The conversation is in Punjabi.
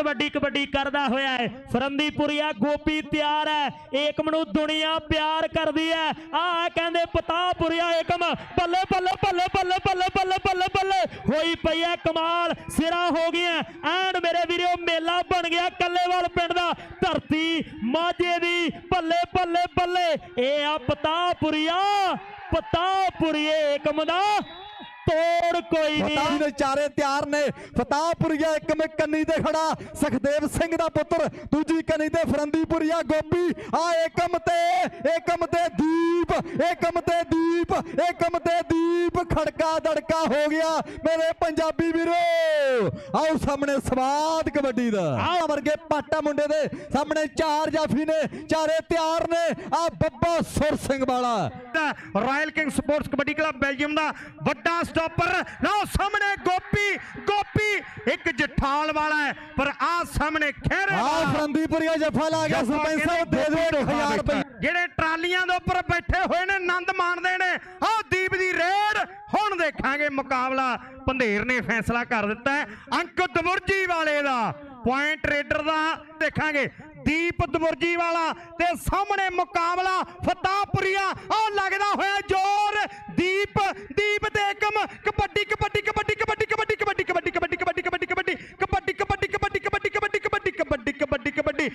ਕਬੱਡੀ ਕਬੱਡੀ ਕਰਦਾ ਹੋਇਆ ਹੈ। ਫਰੰਦੀਪੁਰੀਆ ਗੋਪੀ ਤਿਆਰ ਹੈ। ਏਕਮ ਨੂੰ ਦੁਨੀਆ ਪਿਆਰ ਕਰਦੀ ਹੈ। ਆ ਕਹਿੰਦੇ ਪਤਾਪੁਰੀਆ ਏਕਮ। ਬੱਲੇ ਬੱਲੇ ਬੱਲੇ ਬੱਲੇ ਬੱਲੇ ਬੱਲੇ ਬੱਲੇ ਬੱਲੇ। ਹੋਈ ਪਈ ਹੈ ਕਮਾਲ। ਸਿਰਾ ਹੋ ਗਿਆ ਐਨ ਮੇਰੇ ਵੀਰੋ, ਮੇਲਾ ਬਣ ਗਿਆ ਕੱਲੇਵਾਲ ਪਿੰਡ ਦਾ। ਧਰਤੀ ਮਾਝੇ ਦੀ। ਬੱਲੇ ਬੱਲੇ ਬੱਲੇ। ਇਹ ਆ ਪਤਾਪੁਰੀਆ ਪਤਾਪੁਰੀਏ ਏਕਮ ਦਾ ਤੋੜ ਕੋਈ ਨਹੀਂ। ਦੇ ਚਾਰੇ ਤਿਆਰ ਨੇ। ਫਤਾਹਪੁਰੀਆ ਇੱਕ ਮੇ ਕੰਨੀ ਤੇ ਖੜਾ। ਸੁਖਦੇਵ ਸਿੰਘ ਦਾ ਪੁੱਤਰ ਦੂਜੀ ਕੰਨੀ ਤੇ ਫਰੰਦੀਪੁਰੀਆ ਗੋਪੀ। ਆ ਏਕਮ ਤੇ ਏਕਮ ਤੇ ਦੀਪ ਏਕਮ ਤੇ ਦੀਪ ਏਕਮ ਤੇ ਦੀਪ। ਖੜਕਾ ਦੜਕਾ ਹੋ ਗਿਆ। ਮੇਰੇ ਪੰਜਾਬੀ ਵੀਰੋ। ਆਓ ਸਾਹਮਣੇ ਸਵਾਦ ਕਬੱਡੀ ਦਾ। ਆ ਵਰਗੇ ਪਾਟਾ ਮੁੰਡੇ ਦੇ ਸਾਹਮਣੇ ਚਾਰ ਜਾਫੀ ਨੇ ਚਾਰੇ ਤਿਆਰ ਨੇ। ਆ Babba Sur Singh Wala. Royal king sports kabaddi club Belgium ਦਾ ਵੱਡਾ ਸਟਾਪਰ। ਲਓ ਸਾਹਮਣੇ ਗੋਪੀ ਗੋਪੀ ਇੱਕ ਜਠਾਲ ਵਾਲਾ ਹੈ ਪਰ ਆ ਸਾਹਮਣੇ ਖੇਰੇ ਆ ਫਰੰਦੀਪੁਰੀਆ ਜੱਫਾ ਲਾ ਗਿਆ ਸਰਪੰਚ ਸਾਹਿਬ ਦੇ ਦਿਓ 1000 ਰੁਪਏ ਜਿਹੜੇ ਟਰਾਲੀਆਂ ਦੇ ਉੱਪਰ ਬੈਠੇ ਹੋਏ ਨੇ ਆਨੰਦ ਮਾਣਦੇ ਨੇ। ਹੁਣ ਦੇਖਾਂਗੇ ਮੁਕਾਬਲਾ ਪੰਧੇਰ ਨੇ ਫੈਸਲਾ ਕਰ ਦਿੱਤਾ ਹੈ ਅੰਕ ਦਮੁਰਜੀ ਵਾਲੇ ਦਾ ਪੁਆਇੰਟ ਰੇਡਰ ਦਾ ਦੇਖਾਂਗੇ ਦੀਪ ਦਮੁਰਜੀ ਵਾਲਾ ਤੇ ਸਾਹਮਣੇ ਮੁਕਾਬਲਾ ਫਤਾਹਪੁਰੀਆ ਉਹ ਲੱਗਦਾ ਹੋਇਆ ਜ਼ੋਰ ਦੀਪ ਦੀਪ ਤੇ ਏਕਮ ਕਬੱਡੀ ਕਬੱਡੀ ਕਬੱਡੀ ਕਬੱਡੀ ਕਬੱਡੀ ਕਬੱਡੀ ਕਬੱਡੀ ਕਬੱਡੀ ਕਬੱਡੀ ਕਬੱਡੀ ਕਬੱਡੀ ਕਬੱਡੀ ਕਬੱਡੀ ਕਬੱਡੀ ਕਬੱਡੀ ਕਬੱਡੀ ਕਬੱਡੀ ਕਬੱਡੀ ਕਬੱਡੀ